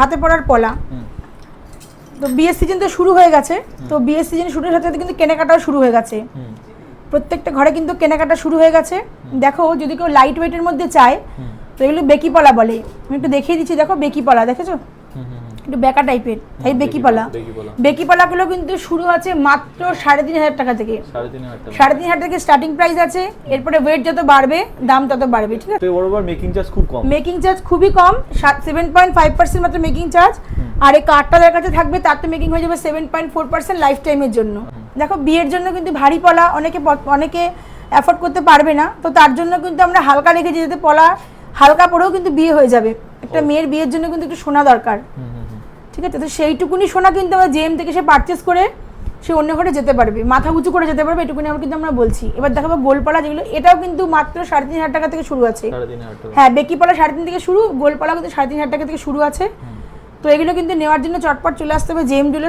হাতে পড়ার পলা। তো বিয়ের সিজন তো শুরু হয়ে গেছে। তো বিয়ের সিজন শুরুর সাথে সাথে কিন্তু কেনাকাটাও শুরু হয়ে গেছে। প্রত্যেকটা ঘরে কিন্তু কেনাকাটা শুরু হয়ে গেছে। দেখো যদি কেউ লাইট ওয়েটের মধ্যে চায় তো এগুলো বেকি পলা বলে। আমি একটু দেখিয়ে দিচ্ছি দেখো বেকি পলা দেখেছ। একটু বেকা টাইপের। এই বেকি পলা বেকি পলা। বেকি পলাগুলো কিন্তু শুরু আছে মাত্র সাড়ে তিন হাজার টাকা থেকে। সাড়ে তিন হাজার থেকে স্টার্টিং প্রাইস আছে। এরপরে ওয়েট যত বাড়বে দাম তত বাড়বে ঠিক আছে? মেকিং চার্জ খুব কম। মেকিং চার্জ খুবই কম। সেভেন পয়েন্ট ফাইভ পার্সেন্ট মাত্র মেকিং চার্জ আর এই কার্ডটা যার কাছে থাকবে তার তো মেকিং হয়ে যাবে seven point four percent life টাইমের জন্য। দেখো বিয়ের জন্য কিন্তু ভারী পলা অনেকে অনেকে অ্যাফোর্ড করতে পারবে না। তো তার জন্য কিন্তু আমরা হালকা রেখেছি যাতে পলা হালকা পরেও কিন্তু বিয়ে হয়ে যাবে। একটা মেয়ের বিয়ের জন্য কিন্তু একটু সোনা দরকার। ঠিক আছে? তো সেইটুকুনি সোনা কিন্তু আমরা জেম থেকে সে পারচেস করে সে অন্য ঘরে যেতে পারবে মাথা উঁচু করে যেতে পারবে এটুকুনি আমরা কিন্তু আমরা বলছি। এবার দেখাবো গোলপালা যেগুলো এটাও কিন্তু মাত্র সাড়ে তিন হাজার টাকা থেকে শুরু আছে। হ্যাঁ বেকিপালা সাড়ে তিন থেকে শুরু গোলপালা কিন্তু সাড়ে তিন হাজার টাকা থেকে শুরু আছে। তো এগুলো কিন্তু নেওয়ার জন্য চটপট চলে আসতে হবে জেম জুয়েলার্স